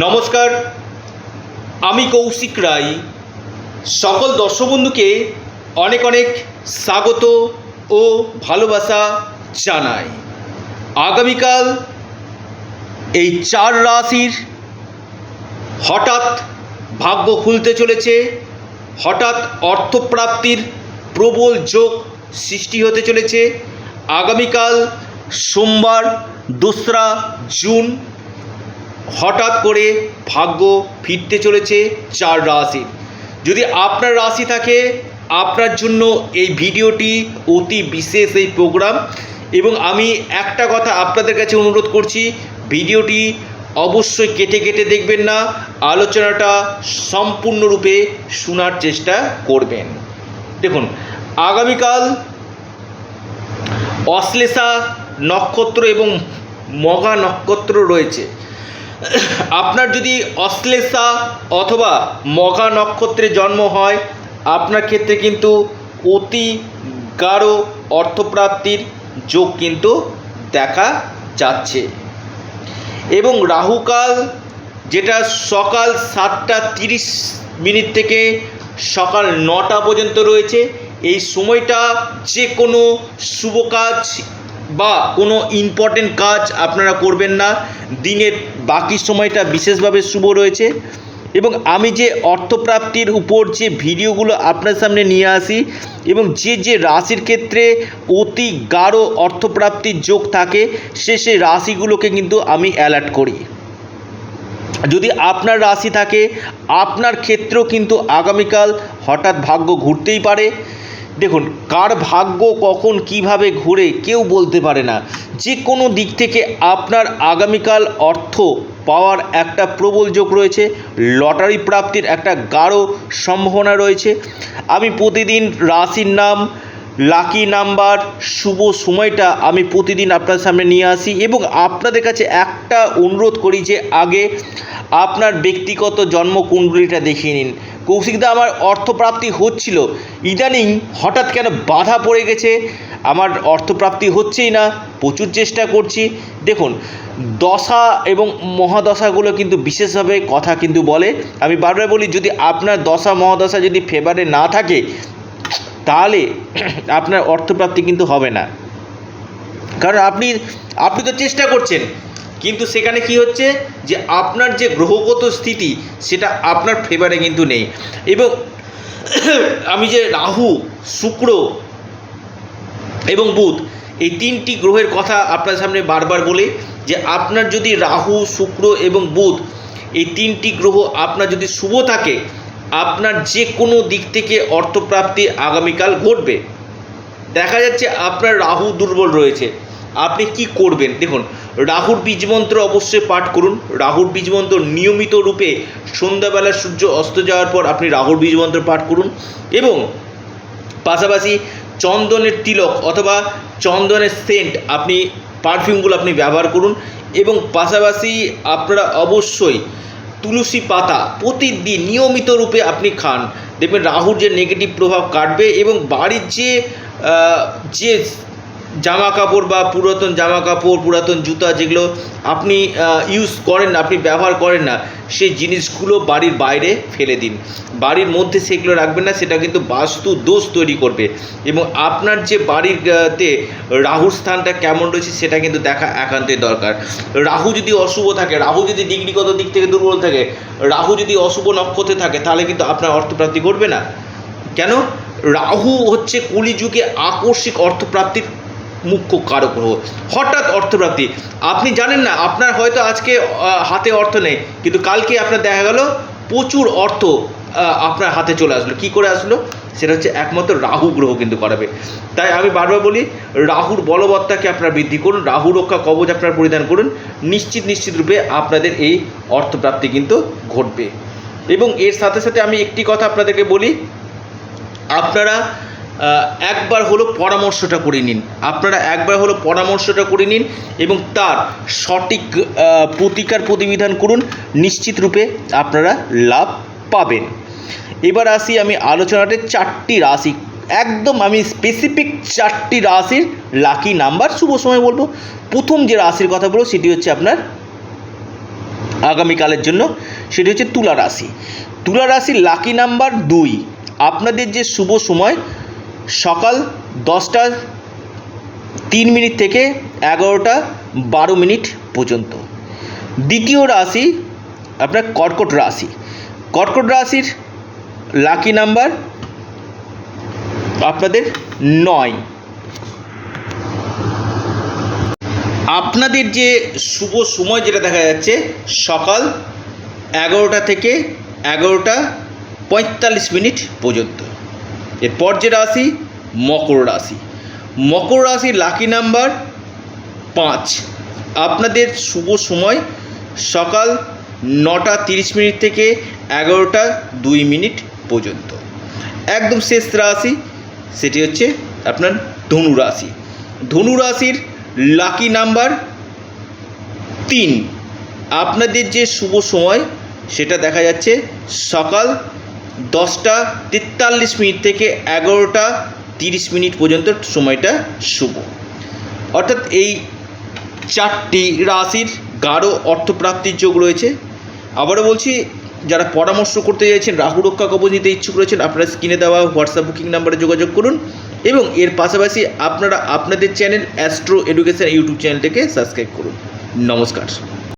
নমস্কার, আমি কৌশিক রায়। সকল দর্শক বন্ধুকে অনেক অনেক স্বাগত ও ভালোবাসা জানাই। আগামীকাল এই চার রাশির হঠাৎ ভাগ্য খুলতে চলেছে, হঠাৎ অর্থপ্রাপ্তির প্রবল যোগ সৃষ্টি হতে চলেছে। আগামীকাল সোমবার, দোসরা জুন হঠাৎ করে ভাগ্য ফিরতে চলেছে চার রাশি। যদি আপনার রাশি থাকে, আপনার জন্য এই ভিডিওটি অতি বিশেষ এই প্রোগ্রাম এবং আমি একটা কথা আপনাদের কাছে অনুরোধ করছি, ভিডিওটি অবশ্যই কেটে কেটে দেখবেন না, আলোচনাটা সম্পূর্ণরূপে শোনার চেষ্টা করবেন। দেখুন, আগামীকাল অশ্লেষা নক্ষত্র এবং মগা নক্ষত্র রয়েছে। আপনার যদি অশ্লেষা অথবা মগা নক্ষত্রে জন্ম হয়, আপনার ক্ষেত্রে কিন্তু অতি গাঢ় অর্থপ্রাপ্তির যোগ কিন্তু দেখা যাচ্ছে। এবং রাহুকাল যেটা সকাল সাতটা তিরিশ মিনিট থেকে সকাল নটা পর্যন্ত রয়েছে, এই সময়টা যে কোনো শুভ কাজ বা কোনো ইম্পর্টেন্ট কাজ আপনারা করবেন না। দিনের বাকি সময়টা বিশেষভাবে শুভ রয়েছে। এবং আমি যে অর্থপ্রাপ্তির উপর যে ভিডিওগুলো আপনার সামনে নিয়ে আসি এবং যে যে রাশির ক্ষেত্রে অতি গাঢ় অর্থপ্রাপ্তির যোগ থাকে, সে সেই রাশিগুলোকে কিন্তু আমি অ্যালার্ট করি। যদি আপনার রাশি থাকে, আপনার ক্ষেত্রেও কিন্তু আগামীকাল হঠাৎ ভাগ্য ঘুরতেই পারে। দেখুন, কার ভাগ্য কখন কীভাবে ঘুরে কেউ বলতে পারে না। যে কোনো দিক থেকে আপনার আগামীকাল অর্থ পাওয়ার একটা প্রবল যোগ রয়েছে, লটারি প্রাপ্তির একটা গাঢ় সম্ভাবনা রয়েছে। আমি প্রতিদিন রাশির নাম, লাকি নাম্বার, শুভ সময়টা আমি প্রতিদিন আপনার সামনে নিয়ে আসি এবং আপনাদের কাছে একটা অনুরোধ করি যে আগে আপনার ব্যক্তিগত জন্মকুণ্ডলীটা দেখিয়ে নিন। কৌশিকদা, আমার অর্থপ্রাপ্তি হচ্ছিল। ইদানিং হঠাৎ কেন বাধা পড়ে গেছে? আমার অর্থপ্রাপ্তি হচ্ছেই না, প্রচুর চেষ্টা করছি। দেখুন, দশা এবং মহাদশাগুলো কিন্তু বিশেষভাবে কথা কিন্তু বলে। আমি বারবার বলি, যদি আপনার দশা, মহাদশা যদি ফেভারে না থাকে, তাহলে আপনার অর্থপ্রাপ্তি কিন্তু হবে না। কারণ আপনি আপনি তো চেষ্টা করছেন। কিন্তু সেখানে কি হচ্ছে যে আপনার যে গ্রহগত স্থিতি, সেটা আপনার ফেভারে কিন্তু নেই। এবং আমি যে রাহু, শুক্র এবং বুধ, এই তিনটি গ্রহের কথা আপনার সামনে বারবার বলে যে আপনার যদি রাহু, শুক্র এবং বুধ, এই তিনটি গ্রহ আপনার যদি শুভ থাকে, আপনার যে কোনো দিক থেকে অর্থপ্রাপ্তি আগামীকাল ঘটবে। দেখা যাচ্ছে আপনার রাহু দুর্বল রয়েছে। আপনি কি করবেন? দেখুন, রাহুর বীজমন্ত্র অবশ্যই পাঠ করুন। রাহুর বীজমন্ত্র নিয়মিত রূপে সন্ধ্যাবেলা সূর্য অস্ত যাওয়ার পর আপনি রাহুর বীজমন্ত্র পাঠ করুন এবং পাশাপাশি চন্দনের তিলক অথবা চন্দনের সেন্ট আপনি পারফিউমগুলো আপনি ব্যবহার করুন এবং পাশাপাশি আপনারা অবশ্যই তুলসী পাতা প্রতিদিন নিয়মিত রূপে আপনি খান। দেখবেন রাহুর যে নেগেটিভ প্রভাব কাটবে এবং বাড়ির যে যে জামা কাপড় বা পুরাতন জামা কাপড় পুরাতন জুতা যেগুলো আপনি ইউজ করেন না আপনি ব্যবহার করেন না সেই জিনিসগুলো বাড়ির বাইরে ফেলে দিন। বাড়ির মধ্যে সেগুলো রাখবেন না সেটা কিন্তু বাস্তু দোষ তৈরি করবে। এবং আপনার যে বাড়ির আহ, তে রাহুর স্থানটা কেমন রয়েছে সেটা কিন্তু দেখা একান্তই দরকার। রাহু যদি অশুভ থাকে রাহু যদি ডিগ্রিগত দিক থেকে দুর্বল থাকে রাহু যদি অশুভ নক্ষত্রে থাকে তাহলে কিন্তু আপনার অর্থপ্রাপ্তি ঘটবে না। কেন? রাহু হচ্ছে কলিযুগে আকস্মিক অর্থপ্রাপ্তির মুখ্য কারক গ্রহ হঠাৎ অর্থপ্রাপ্তি। আপনি জানেন না, আপনার হয়তো আজকে হাতে অর্থ নেই, কিন্তু কালকে আপনার দেখা গেল, প্রচুর অর্থ আপনার হাতে চলে আসলো। কি করে আসলো? সেটা হচ্ছে একমাত্র রাহু গ্রহ কিন্তু করাবে। তাই আমি বারবার বলি, রাহুর বলবত্তাকে আপনারা বৃদ্ধি করুন, রাহু রক্ষা কবচ আপনারা পরিধান করুন। নিশ্চিত নিশ্চিত রূপে আপনাদের এই অর্থপ্রাপ্তি কিন্তু ঘটবে। এবং এর সাথে সাথে আমি একটি কথা আপনাদেরকে বলি, আপনারা একবার হলো পরামর্শটা করে নিন। আপনারা একবার হলো পরামর্শটা করে নিন এবং তার সঠিক প্রতিকার প্রতিবিধান করুন। নিশ্চিত রূপে আপনারা লাভ পাবেন। এবার আসি আমি আলোচনাতে চারটি রাশি। একদম আমি স্পেসিফিক চারটি রাশির লাকি নাম্বার শুভ সময় বলব। প্রথম যে রাশির কথা বলব সেটি হচ্ছে আপনার আগামীকালের জন্য। সেটি হচ্ছে তুলা রাশি। তুলা রাশির লাকি নাম্বার দুই। আপনাদের যে শুভ সময় সকাল দশটা তিন মিনিট থেকে এগারোটা বারো মিনিট পর্যন্ত। দ্বিতীয় রাশি আপনার কর্কট রাশি। কর্কট রাশির লাকি নাম্বার আপনাদের নয়। আপনাদের যে শুভ সময় যেটা দেখা যাচ্ছে, সকাল এগারোটা থেকে এগারোটা পঁয়তাল্লিশ মিনিট পর্যন্ত। এরপর যে রাশি, মকর রাশি। মকর রাশির লাকি নাম্বার পাঁচ। আপনাদের শুভ সময় সকাল নটা তিরিশ মিনিট থেকে এগারোটা দুই মিনিট পর্যন্ত। একদম শেষ রাশি, সেটি হচ্ছে আপনার ধনু রাশি। ধনু রাশির লাকি নাম্বার তিন। আপনাদের যে শুভ সময়, সেটা দেখা যাচ্ছে সকাল দশটা তেতাল্লিশ মিনিট থেকে এগারোটা তিরিশ মিনিট পর্যন্ত সময়টা শুভ। অর্থাৎ এই চারটি রাশির গাঢ় অর্থপ্রাপ্তির যোগ রয়েছে। আবারও বলছি, যারা পরামর্শ করতে চাইছেন, রাহু রক্ষা কবচ নিতে ইচ্ছুক রয়েছেন, আপনারা স্ক্রিনে দেওয়া হোয়াটসঅ্যাপ বুকিং নাম্বারে যোগাযোগ করুন এবং এর পাশাপাশি আপনারা আপনাদের চ্যানেল অ্যাস্ট্রো এডুকেশন ইউটিউব চ্যানেলটিকে সাবস্ক্রাইব করুন। নমস্কার।